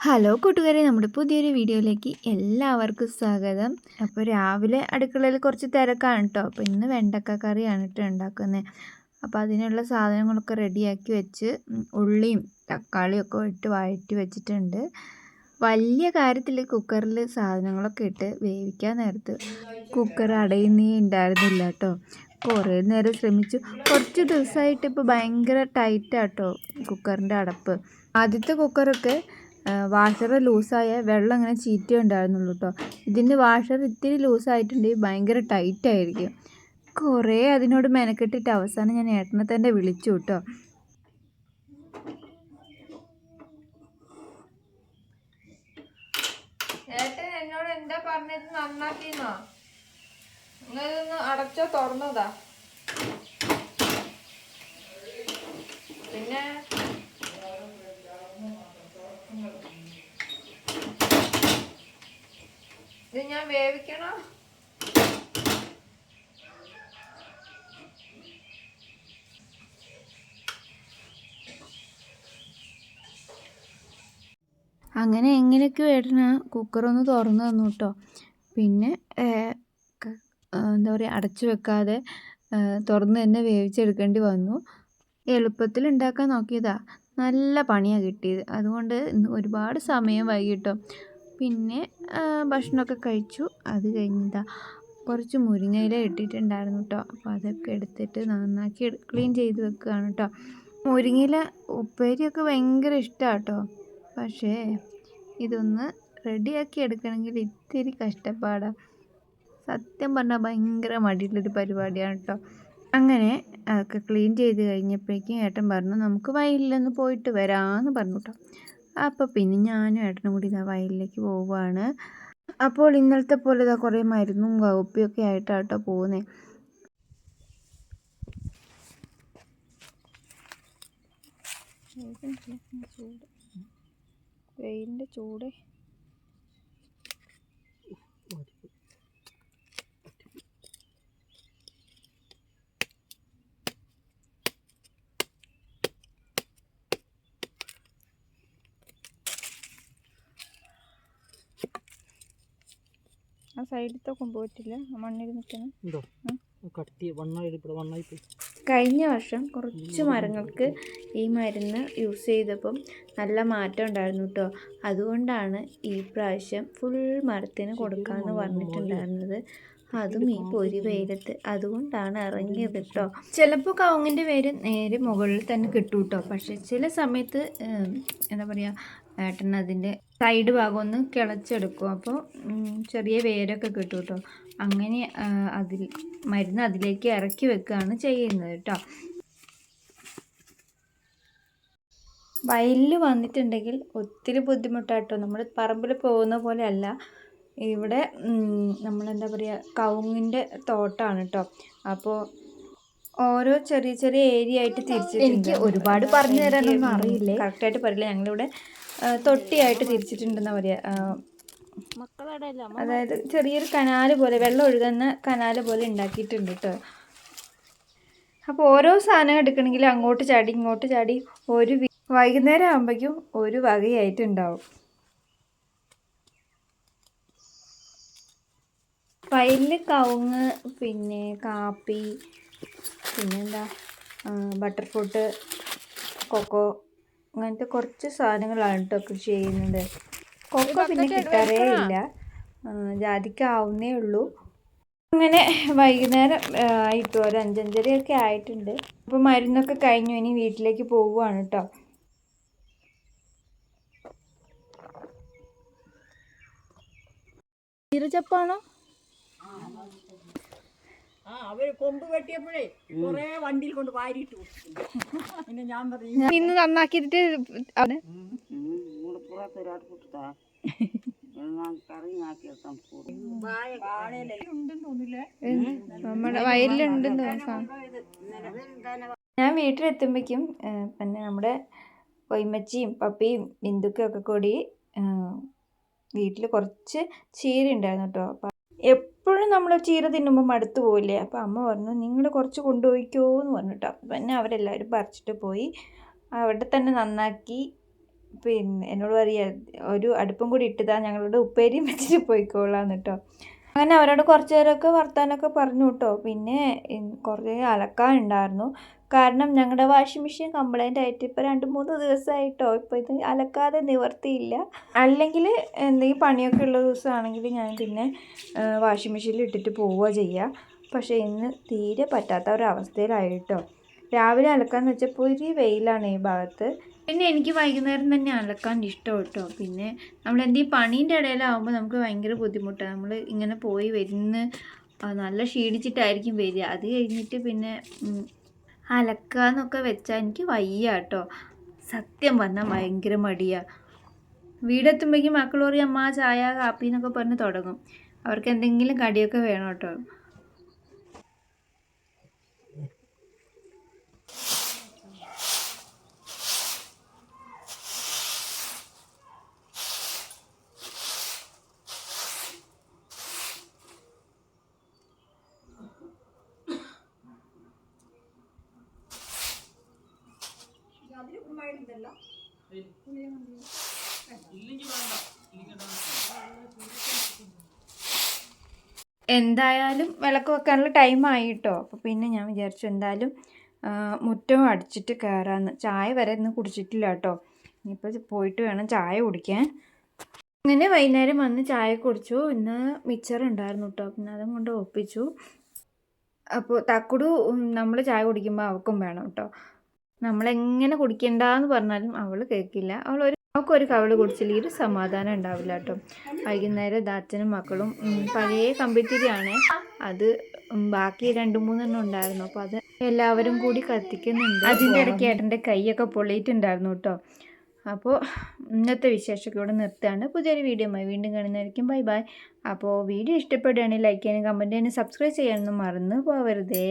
Hello കൂട്ടുകാരെ നമ്മുടെ പുതിയൊരു വീഡിയോയിലേക്ക് എല്ലാവർക്കും സ്വാഗതം. അപ്പോൾ രാവിലെ അടുക്കളയിൽ കുറച്ച് തിരക്കാണ് കേട്ടോ. അപ്പോൾ ഇന്ന് വെണ്ടക്ക കറിയാണ് കേട്ടോ ഉണ്ടാക്കുന്നത്. അപ്പോൾ അതിനുള്ള സാധനങ്ങളൊക്കെ റെഡിയാക്കി വെച്ച് ഉള്ളിയും തക്കാളിയൊക്കെ ഇട്ട് വഴറ്റി വെച്ചിട്ടുണ്ട്. വലിയ കാര്യത്തിൽ കുക്കറിൽ സാധനങ്ങളൊക്കെ ഇട്ട് വേവിക്കാൻ നേരത്ത് കുക്കർ അടയുന്നേ ഉണ്ടായിരുന്നില്ല കേട്ടോ കുറേ നേരം ശ്രമിച്ചു. കുറച്ച് ദിവസമായിട്ട് ഇപ്പോൾ ഭയങ്കര ടൈറ്റാട്ടോ കുക്കറിന്റെ അടപ്പ്. ആദ്യത്തെ കുക്കറൊക്കെ വാഷർ ലൂസായ വെള്ളം ഇങ്ങനെ ചീറ്റേ ഉണ്ടായിരുന്നുള്ളൂ കേട്ടോ ഇതിന്റെ വാഷർ ഇത്തിരി ലൂസായിട്ടുണ്ടെങ്കിൽ ഭയങ്കര ടൈറ്റായിരിക്കും. കുറേ അതിനോട് മെനക്കെട്ടിട്ട് അവസാനം ഞാൻ ഏട്ടനെ തന്നെ വിളിച്ചു കേട്ടോ ഏട്ടൻ എന്നോട് എന്താ പറഞ്ഞത് നന്നാക്കിന്നോ? നിങ്ങളിതൊന്ന് അടച്ചോ തുറന്നതാ. പിന്നെ? ഇത് ഞാൻ വേവിക്കണോ? അങ്ങനെ എങ്ങനെയൊക്കെ കുക്കർ കുക്കറൊന്ന് തുറന്നു തന്നു കേട്ടോ പിന്നെ എന്താ പറയുക അടച്ചു വെക്കാതെ തുറന്ന് തന്നെ വേവിച്ചെടുക്കേണ്ടി വന്നു. എളുപ്പത്തിൽ ഉണ്ടാക്കാൻ നോക്കിയതാ. നല്ല പണിയാണ് കിട്ടിയത്. അതുകൊണ്ട് ഒരുപാട് സമയം വൈകിട്ടോ പിന്നെ ഭക്ഷണമൊക്കെ കഴിച്ചു. അത് കഴിഞ്ഞതാ. കുറച്ച് മുരിങ്ങയില ഇട്ടിട്ടുണ്ടായിരുന്നു കേട്ടോ അപ്പോൾ അതൊക്കെ എടുത്തിട്ട് നന്നാക്കി ക്ലീൻ ചെയ്ത് വെക്കുകയാണ് കേട്ടോ മുരിങ്ങയില ഉപ്പേരിയൊക്കെ ഭയങ്കര ഇഷ്ടമാണ് കേട്ടോ പക്ഷേ ഇതൊന്ന് റെഡിയാക്കി എടുക്കണമെങ്കിൽ ഇത്തിരി കഷ്ടപ്പാടാണ് സത്യം പറഞ്ഞാൽ ഭയങ്കര മടിയുള്ളൊരു പരിപാടിയാണ് കേട്ടോ അങ്ങനെ അതൊക്കെ ക്ലീൻ ചെയ്ത് കഴിഞ്ഞപ്പോഴേക്കും ഏട്ടൻ പറഞ്ഞു നമുക്ക് വയലിലൊന്ന് പോയിട്ട് വരാമെന്ന് പറഞ്ഞു കേട്ടോ അപ്പോൾ പിന്നെ ഞാനും ഏട്ടനും കൂടി ഇതാ വയലിലേക്ക് പോവുകയാണ് അപ്പോൾ ഇന്നലത്തെ പോലെ ഇതാ കുറേ മരുന്നും കൗപ്പിയൊക്കെ ആയിട്ടാണ് കേട്ടോ പോകുന്നത് വെയിലിന്റെ ചൂട്. ആ സൈഡിലത്തെ കൊണ്ടുപോയിട്ടില്ല. മണ്ണിൽ നിൽക്കണം. ഉണ്ടോ? കട്ടി വണ്ണായി കഴിഞ്ഞ വർഷം കുറച്ച് മരങ്ങൾക്ക് ഈ മരുന്ന് യൂസ് ചെയ്തപ്പം നല്ല മാറ്റം ഉണ്ടായിരുന്നു കേട്ടോ അതുകൊണ്ടാണ് ഈ പ്രാവശ്യം ഫുൾ മരത്തിന് കൊടുക്കാമെന്ന് പറഞ്ഞിട്ടുണ്ടായിരുന്നത്. അതും ഈ പൊരി വെയിലത്ത് അതുകൊണ്ടാണ് ഇറങ്ങിയത് കേട്ടോ ചിലപ്പോൾ കവുങ്ങിന്റെ വേര് നേരെ മുകളിൽ തന്നെ കിട്ടും കേട്ടോ പക്ഷെ ചില സമയത്ത് എന്താ പറയുക ഏട്ടൻ അതിന്റെ സൈഡ് ഭാഗം ഒന്ന് കിളച്ചെടുക്കും. അപ്പോൾ ചെറിയ വേരൊക്കെ കിട്ടും കേട്ടോ അങ്ങനെ അതിൽ മരുന്ന് അതിലേക്ക് ഇറക്കി വെക്കുകയാണ് ചെയ്യുന്നത് കേട്ടോ വയലിൽ വന്നിട്ടുണ്ടെങ്കിൽ ഒത്തിരി ബുദ്ധിമുട്ടാട്ടോ. നമ്മൾ പറമ്പിൽ പോകുന്ന പോലെ അല്ല ഇവിടെ നമ്മളെന്താ പറയുക കവുങ്ങിന്റെ തോട്ടമാണ് കേട്ടോ അപ്പോൾ ഓരോ ചെറിയ ചെറിയ ഏരിയ ആയിട്ട് തിരിച്ചിട്ടുണ്ട്. എനിക്ക് ഒരുപാട് പറഞ്ഞു തരാനൊന്നും അറിയില്ല? കറക്റ്റായിട്ട് പറയില്ല. ഞങ്ങളിവിടെ തൊട്ടിയായിട്ട് തിരിച്ചിട്ടുണ്ടെന്നാ പറയുക അതായത് ചെറിയൊരു കനാല് പോലെ വെള്ളം ഒഴുകുന്ന കനാല് പോലെ ഉണ്ടാക്കിയിട്ടുണ്ട് കേട്ടോ അപ്പോൾ ഓരോ സാധനം എടുക്കണമെങ്കിൽ അങ്ങോട്ട് ചാടി ഇങ്ങോട്ട് ചാടി ഒരു വൈകുന്നേരം ആകുമ്പോഴേക്കും ഒരു വകയായിട്ടുണ്ടാവും. വയലിൽ കവുങ്ങ് പിന്നെ കാപ്പി പിന്നെന്താ ബട്ടർ ഫ്രൂട്ട് കൊക്കോ അങ്ങനത്തെ കുറച്ച് സാധനങ്ങളാണ് കേട്ടോ കൃഷി ചെയ്യുന്നത്. കൊക്കോ പിന്നെ കിട്ടാറേ ഇല്ല. ജാതിക്കാവുന്നേ ഉള്ളൂ. അങ്ങനെ വൈകുന്നേരം ആയിട്ടു ഒരു അഞ്ചഞ്ചരയൊക്കെ ആയിട്ടുണ്ട് അപ്പോൾ മരുന്നൊക്കെ കഴിഞ്ഞു ഇനി വീട്ടിലേക്ക് പോവുകയാണ് കേട്ടോ ചീരച്ചപ്പാണോ ആ അവർ കൊമ്പ് വെട്ടിയപ്പോഴേ കൊറേ വണ്ടിയിൽ കൊണ്ട് വാരിയിട്ടു പിന്നെ ഞാൻ പറഞ്ഞു ഇന്ന് നന്നാക്കിയിട്ട് അവിടെ നമ്മുടെ വയലിലുണ്ടെന്ന് തോന്നുന്നു ഞാൻ വീട്ടിലെത്തുമ്പോഴേക്കും പിന്നെ നമ്മുടെ പൊയ്മച്ചിയും പപ്പിയും ബിന്ദുക്കും ഒക്കെ കൂടി വീട്ടിൽ കുറച്ച് ചീര ഉണ്ടായിരുന്നു കേട്ടോ അപ്പം എപ്പോഴും നമ്മൾ ചീര തിന്നുമ്പോൾ മടുത്തു പോയില്ലേ അപ്പോൾ അമ്മ പറഞ്ഞു നിങ്ങൾ കുറച്ച് കൊണ്ടുപോയിക്കോ എന്ന് പറഞ്ഞു കേട്ടോ പിന്നെ അവരെല്ലാവരും പറിച്ചിട്ട് പോയി അവിടെ തന്നെ നന്നാക്കി പിന്നെ എന്നോട് പറയുക ഒരു അടുപ്പും കൂടി ഇട്ടതാ ഞങ്ങളുടെ ഉപ്പേരിയും വെച്ചിട്ട് പോയിക്കോളാന്ന് കേട്ടോ അങ്ങനെ അവരോട് കുറച്ച് നേരമൊക്കെ വർത്താനമൊക്കെ പറഞ്ഞു കേട്ടോ പിന്നെ കുറേ അലക്കാനുണ്ടായിരുന്നു കാരണം ഞങ്ങളുടെ വാഷിംഗ് മെഷീൻ കംപ്ലൈന്റ് ആയിട്ട് ഇപ്പോൾ രണ്ട് മൂന്ന് ദിവസമായിട്ടോ ഇപ്പോൾ ഇത് അലക്കാതെ നിവർത്തിയില്ല. അല്ലെങ്കിൽ എന്തെങ്കിലും പണിയൊക്കെ ഉള്ള ദിവസമാണെങ്കിൽ ഞാൻ പിന്നെ വാഷിംഗ് മെഷീനിൽ ഇട്ടിട്ട് പോവുക ചെയ്യുക പക്ഷേ ഇന്ന് തീരെ പറ്റാത്ത ഒരവസ്ഥയിലായിട്ടോ രാവിലെ അലക്കാന്ന് വെച്ചപ്പോൾ ഒരു വെയിലാണ് ഈ ഭാഗത്ത്. പിന്നെ എനിക്ക് വൈകുന്നേരം തന്നെ അലക്കാൻ ഇഷ്ടം കേട്ടോ പിന്നെ നമ്മൾ എന്തെങ്കിലും പണീന്റെ ഇടയിലാവുമ്പോൾ നമുക്ക് ഭയങ്കര ബുദ്ധിമുട്ടാണ് നമ്മൾ ഇങ്ങനെ പോയി വരുന്ന നല്ല ക്ഷീണിച്ചിട്ടായിരിക്കും വരിക. അത് കഴിഞ്ഞിട്ട് പിന്നെ അലക്കുക അലക്കാന്നൊക്കെ വെച്ചാൽ എനിക്ക് വയ്യ കേട്ടോ സത്യം പറഞ്ഞാൽ ഭയങ്കര മടിയാണ് വീടെത്തുമ്പോഴേക്കും മക്കൾ പറയും അമ്മ ചായ കാപ്പി എന്നൊക്കെ പറഞ്ഞ് തുടങ്ങും. അവർക്ക് എന്തെങ്കിലും കടിയൊക്കെ വേണം കേട്ടോ അതിൽ എന്തായാലും വിളക്ക് വെക്കാനുള്ള ടൈം കേട്ടോ അപ്പോൾ പിന്നെ ഞാൻ വിചാരിച്ചു എന്തായാലും മുറ്റം അടിച്ചിട്ട് കയറാമെന്ന് ചായ വരെ ഇന്ന് കുടിച്ചിട്ടില്ല കേട്ടോ ഇനിയിപ്പോൾ പോയിട്ട് വേണം ചായ കുടിക്കാൻ. അങ്ങനെ വൈകുന്നേരം വന്ന് ചായ കുടിച്ചു. ഇന്ന് മിച്ചർ ഉണ്ടായിരുന്നു കേട്ടോ പിന്നെ അതും കൊണ്ട് ഒപ്പിച്ചു. അപ്പോൾ തക്കുടു നമ്മൾ ചായ കുടിക്കുമ്പോൾ അവൾക്കും വേണം കേട്ടോ നമ്മളെങ്ങനെ കുടിക്കണ്ടെന്ന് പറഞ്ഞാലും അവൾ കേൾക്കില്ല. അവൾ ഒരു അവൾക്കൊരു കവൾ കുടിച്ചില്ലെങ്കിൽ ഒരു സമാധാനം ഉണ്ടാവില്ല കേട്ടോ. വൈകുന്നേരം ദാച്ചനും മക്കളും പഴയ കമ്പിത്തിരിയാണ്. അത് ബാക്കി രണ്ട് മൂന്നെണ്ണം ഉണ്ടായിരുന്നു. അപ്പോൾ അത് എല്ലാവരും കൂടി കത്തിക്കുന്നുണ്ട്. അതിന്റെ ഇടയ്ക്ക് ഏട്ടന്റെ കൈയൊക്കെ പൊള്ളിയിട്ടുണ്ടായിരുന്നു കേട്ടോ. അപ്പോൾ ഇന്നത്തെ വിശേഷമൊക്കെ ഇവിടെ നിർത്തുകയാണ്. പുതിയൊരു വീഡിയോ വീണ്ടും കാണുന്നതായിരിക്കും. Bye bye. അപ്പോൾ വീഡിയോ ഇഷ്ടപ്പെടുകയാണെങ്കിൽ ലൈക്ക് ചെയ്യാനും കമന്റ് ചെയ്യാനും സബ്സ്ക്രൈബ് ചെയ്യാനൊന്നും മറന്നു പോവരുതേ.